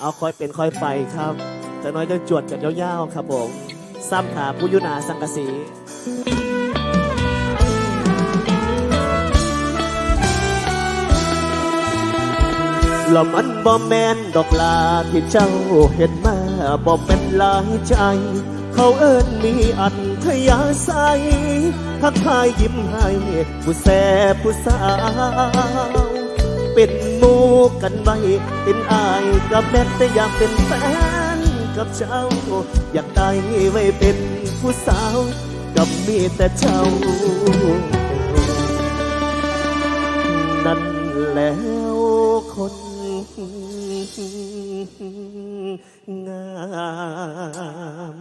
เอาคอยเป็นคอยไปครับจะน้อยจะจวดกันยาวๆครับผม ซ้ำถาผู้ยุนาสังกสีละมันบ่แมนดอกลาที่เจ้าเห็นมาบ่เป็นลายใจ เขาเอิ้นมีอันทยาใสทักทายยิ้มให้ผู้แสบผู้สาว เป็นหมูกันไว้ เป็นอายกับแม่แต่อยากเป็นแฟนกับเจ้า อยากได้ไว้เป็นผู้สาว กับมีแต่เจ้า นั่นแล้วคนงาม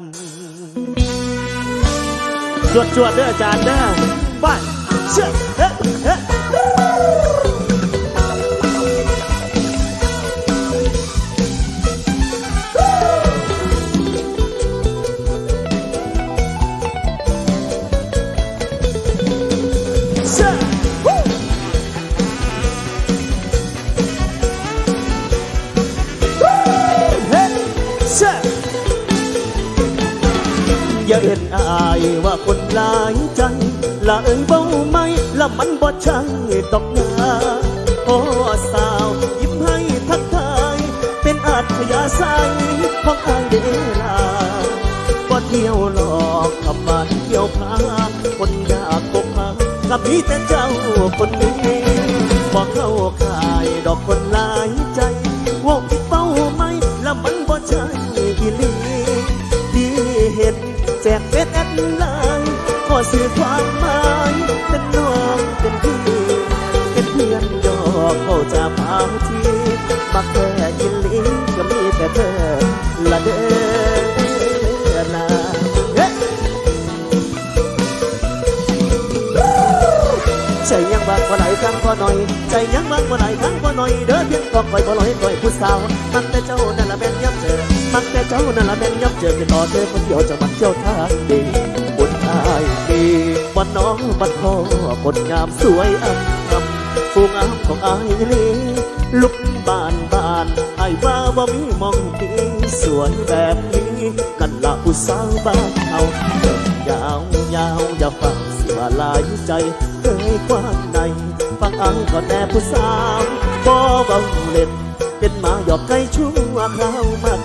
จวดจวดเด้ออาจารย์เด้อไปเชื่อ อย่าเอ็นอายว่าคนหลายใจละเอิงเบ้าไหมละมันบ่ใช่ตอกนาโอ้สาวยิ้มให้ทักทายเป็นอาจยาใสของอายเดลาบ่เที่ยวหลอกขับบ้านเที่ยวพาคนยากกบหากับมีแต่เจ้าคนนี้บอกเข้าขายดอกคน น์ขอสื่อความหมายเป็นน้องเป็นพี่เป็นเพื่อนยอกเขาจะพาทีมักแค่ยินลีก็มีแต่เธอละเด้อนะเฮ้ใจยังบางบ่ไหลครั้งบ่หน่อย ใจยังบางบ่ไหลครั้งบ่หน่อยเด้อเพียงก็คอยบ่ลอยคอยผู้สาวมักแต่เจ้านั่นละแม่นยับเจอมักแต่เจ้านั่นละแม่นยับเจอจะต่อเธอคนเดียวจะมันเที่ยวทางดีบุญอาดีันน้องบัดพ่อคนงามสวยอ่ำอ่ำฟูงามของอายนี่ลุกบานบานไอ้ว่าว่ามีมองดีสวยแบบนี้กันละผู้สาวบ้านเอาเดินยาวยาวอย่าฟังสิว่าลายใจเคยกว้างในฟังอังก็แต่ผู้สาวบ่เบาเล่นเป็นมาหยอกไก่ชั่วคราวมัน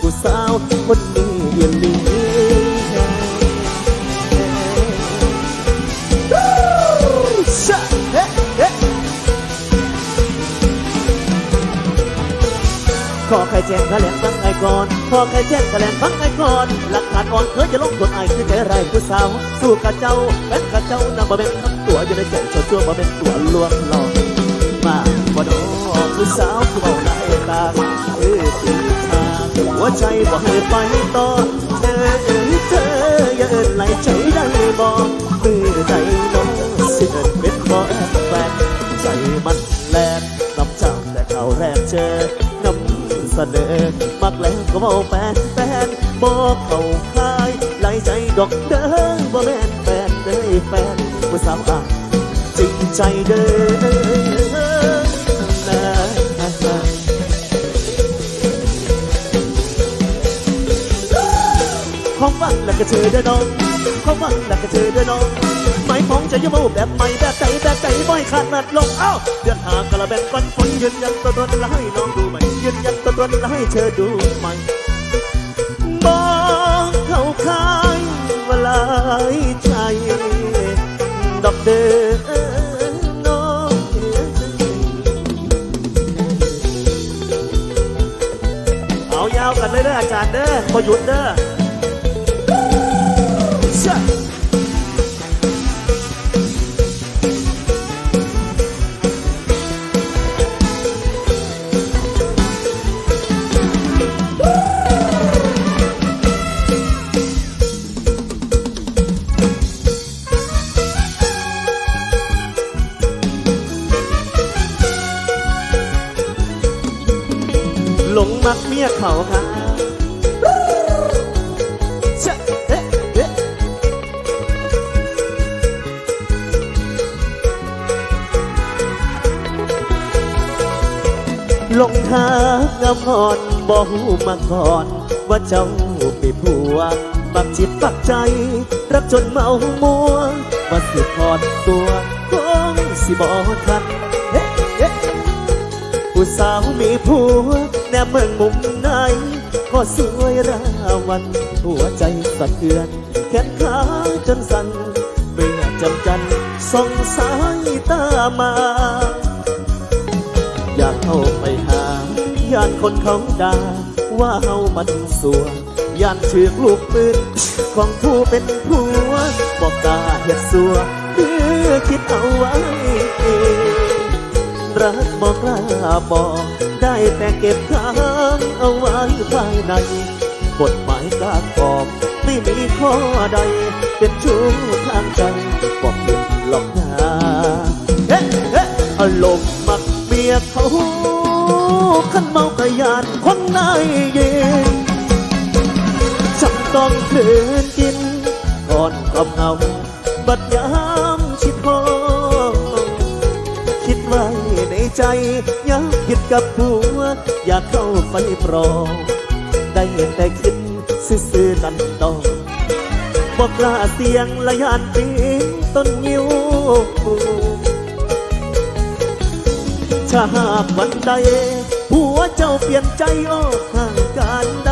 ผู้สาวคนนี้ ขอใครแจ้งแถลงฟังไอ้ก่อนขอใครแจ้งแถลงฟังไอ้ก่อนหลักฐานอ่อนเคยจะลงกดไอ้คือใจไรผู้สาว สู้กับเจ้าเป็นกับเจ้านำมาเป็นคำตัวอยู่ในใจชั่วชั่วมาเป็นตัวลวงหลอกมาบ่โดผู้สาวผู้เบาหลายตาเออตีทาหัวใจบ่ให้ไปต่อเธอเอ้ยเธออย่าเอินไหลใจได้บ่มือใดน้องสิเอินเป็นบ่แอบแฟนใจมันแลนน้ำจำแต่เขาแรกเจอ เสนอ มักแล้วก็เบาแฟนแฟนบอกเขาคายไหลใจดอกเด้อบ่แม่นแฟนเด้อแฟนผู้สาวอะจริงใจเด้อนะของวังแล้วก็เจอเด้อน้องของวังแล้วก็เจอเด้อน้อง มายของจะยมแบบใหม่แบบใจแบบใจบ่ขาดนัดลงเอ้าเดือนหากระแบงฟันฝนยืนยันตัวตนและให้น้องดูใหม่ยืนยันตัวตนและให้เธอดูใหม่บอกเขาคายวลาใจ ดอกเดินน้องเอายาวกันเลยเด้ออาจารย์เด้อพอหยุดเด้อางงามพรบบอกมาก่อน ว่าเจ้าเป็นผัวปักจิตปักใจ รักจนเมามัวว่าสิพอดตัวคงสิบอทันผู้สาวมีผัวแนบเมืองมุมไหนก็สวยราวัน หัวใจสะเทือนแขนขาจนสั่นเมื่อจำจันส่องสายตามา อยากเข้าไปหา ย่านคนเขาด่าว่าเฮามันสัวย่านชื่อลูกปืนของผู้เป็นผัวบอกกาเฮ็ดสัวคือคิดเอาไว้รักบอกกล้าบอกได้แต่เก็บค้างเอาไว้ภายในกฎหมายกล้าตอบไม่มีข้อใด เป็นชู้ทางใจบอกเป็นหลอกนาเฮ้เฮ้อารมณ์มักเมียเขา ขันเมากะยานคนนายเย็นจำต้องคืนกินก่อนกับเงาบัดยามชิดพอคิดไว้ในใจยังคิดกับผัว อยากเข้าไปปรองได้แต่คิดซื่อๆนั่นต้องบอกกล้าเสียงละยานปีนต้นยิ้ว ถ้าหากวันใดผัวเจ้าเปลี่ยนใจออกห่างกันดาให้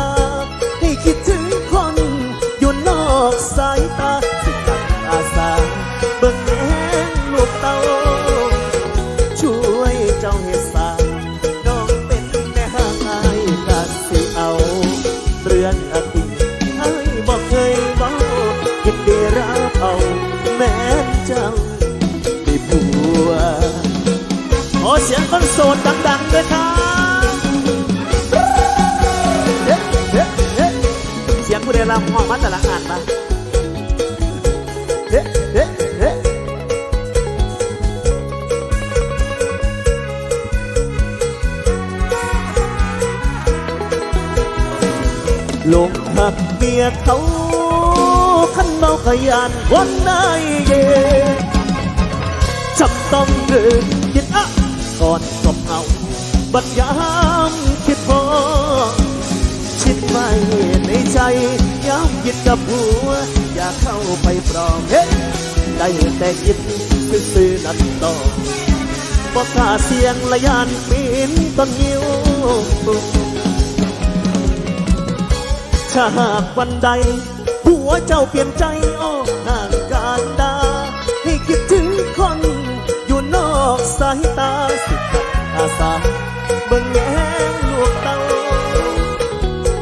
คนโสดดังๆด้วยครับเฮ้เฮ้เฮ้เสียงผู้ใดรำห้อมาแต่ละงานมาเฮ้เฮ้เฮ้ลงหักเมียเขาขันเมาขยันวันนายเย็นจำต้องเดินคิดอะ ก่อนจบเอา บัดยามคิดพอคิดไว้ในใจยามคิดกับหัว อยากเข้าไปปลอมเฮ้ได้แต่คิดซื่อนั่นต่อบอกกล้าเสียงละยานปีนต้นยิวถ้าหากวันใดผัวเจ้าเปลี่ยนใจออ สายตาสิขัดอาสาเบิ่งแย้งลูกเต้า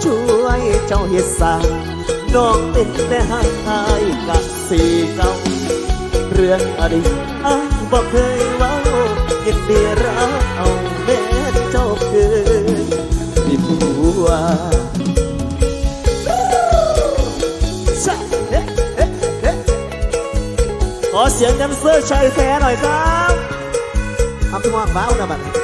ช่วยเจ้าเฮ็ดสร้างน้องเป็นแต่ห่างอายกับสีเก่าเรื่องอดีตอายบอกเคยเว้ายินดีรับเอาแม้เจ้าคือมีผัวขอเสียงแดนเซอร์ชายแท้หน่อยครับ ทำทุกว่างบ้าวนะบัด